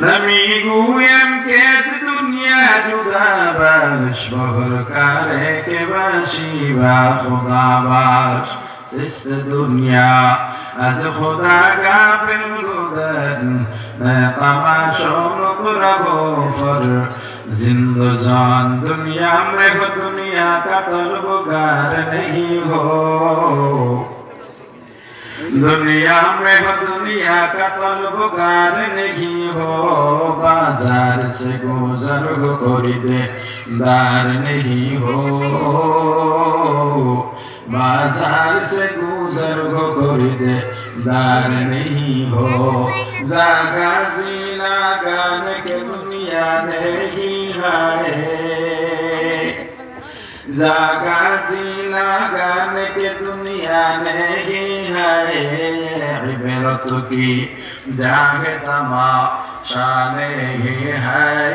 لم يقويم كيت دنيا جدا باش مغر كارك باشي با خدا باش سست دنيا از خدا غافل بودن نه تماشا نقرا گفر زند جان دنیا میں دنیا قتل بگار نہیں ہو दुनिया में हो दुनिया का तलबगार नहीं हो बाजार से गुजर हो खरीदे दार नहीं हो बाजार से गुजर हो खरीदे दार नहीं हो जागा जीना गान के दुनिया नहीं है जागा जीना गान के दुनिया नहीं ہے عبرت کی جاگ تماشانے ہی ہے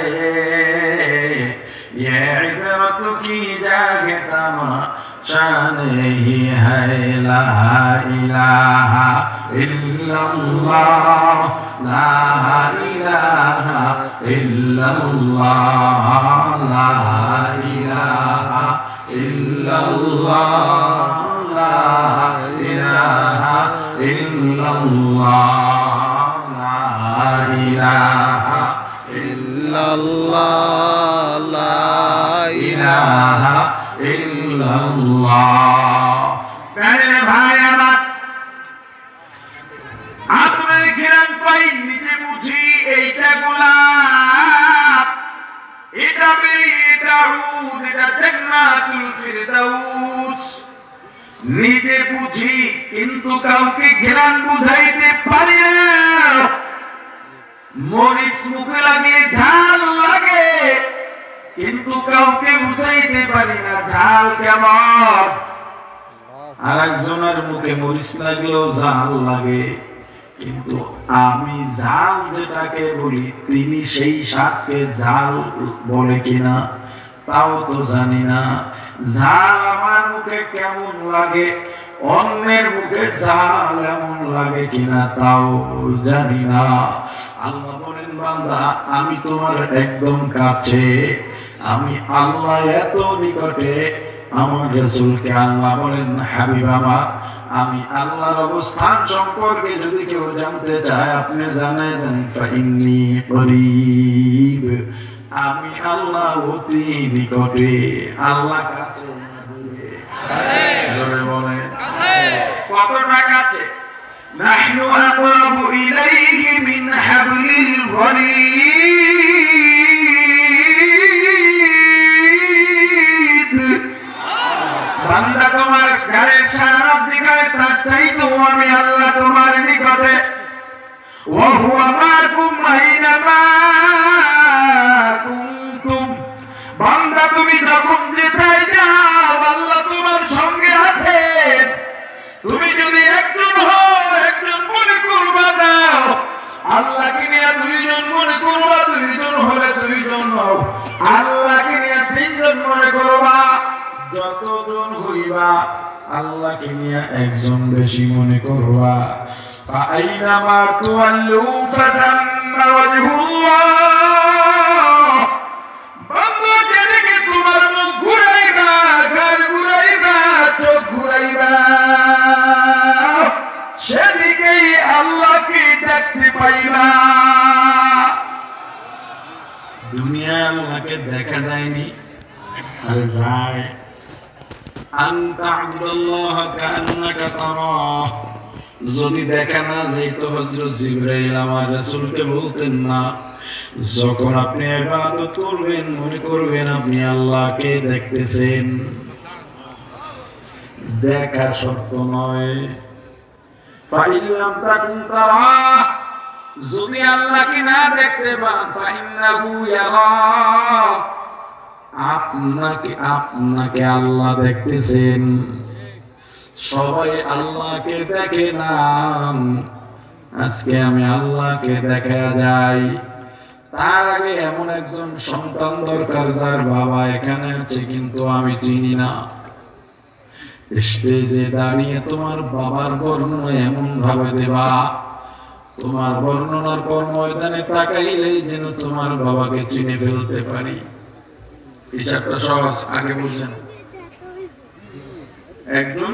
یہ عبرت کی جاگ تماشانے ہی ہے لا الہ الا اللہ لا الہ الا اللہ لا الہ الا اللہ لا ইলাহা ইল্লাল্লাহ, লা ইলাহা ইল্লাল্লাহ, লা ইলাহা ইল্লাল্লাহ। প্যারের ভাই, আমার আপনার ঘিরান পাই নিজে বুঝি এইটা গোলাপ। এটা বেরি এটা হুদ, এটা জান্নাতুল ফিরদাউস। নিজে বুঝি, কিন্তু কাউকে ঘেরান বুঝাইতে পারি না। মরিচ মুখে লাগলে ঝাল লাগে, কিন্তু কাউকে বুঝাইতে পারি না, ঝাল কেমন? আর একজনের মুখে মরিচ লাগলেও ঝাল লাগে, কিন্তু আমি ঝাল যেটাকে বলি, তিনি সেই স্বাদকে ঝাল বলে কিনা, তাও তো জানি না। ঝাল মুখে কেমন লাগে? অন্যের মুখে ঝাল এমন লাগে কিনা তাও জানি না। আল্লাহ বলেন, বান্দা, আমি তোমার একদম কাছে। আমি আল্লাহ এত নিকটে। আমার রসুলকে আল্লাহ বলেন আমি আল্লাহর অবস্থান সম্পর্কে যদি কেউ জানতে চায়, আপনি ফাইন্নি করিব। আমি আল্লাহ অতি নিকটে আল্লাহ কাছে না দূরে? জোরে বলেন কতটা কাছে نحن أقرب إليه من حبل الوريد বান্দা তোমার ঘরের সারা দিকে তার চাইতো আমি আল্লাহ তোমার নিকটে وهو معكم তুমি যদি একজন হও একজন মনে করবা দাও আল্লাহকে নিয়ে দুইজন মনে করবা দুইজন হলে দুইজন হও আল্লাহকে নিয়ে তিনজন মনে করবা যতজন হইবা আল্লাহকে নিয়ে একজন বেশি মনে করবা فأينما تولوا فتم وجه الله দুনিয়ায় আল্লাহকে দেখা যায়নি। যদি দেখা না যেত হযরত জিবরাইল আমার রাসূলকে বলতেন না, যখন আপনি ইবাদত করবেন, মনে করবেন আপনি আল্লাহকে দেখতেছেন। দেখা শর্ত নয়। ফাইল্লাম তাকুন তারা যদি আল্লাহকে না দেখতে আপনাকে আপনাকে আল্লাহ দেখতেছেন। সবাই আল্লাহকে দেখে না। আজকে আমি আল্লাহকে দেখা যাই। তার আগে এমন একজন সন্তান দরকার যার বাবা এখানে আছে, কিন্তু আমি চিনি না। স্টেজে দাঁড়িয়ে তোমার বাবার বর্ণনা এমন ভাবে দেবা। তোমার বর্ণনার পর ময়দানে তাকাইলেই যেন তোমার বাবাকে চিনে ফেলতে পারি। হিসাবটা সহজ, আগে বুঝছেন একজন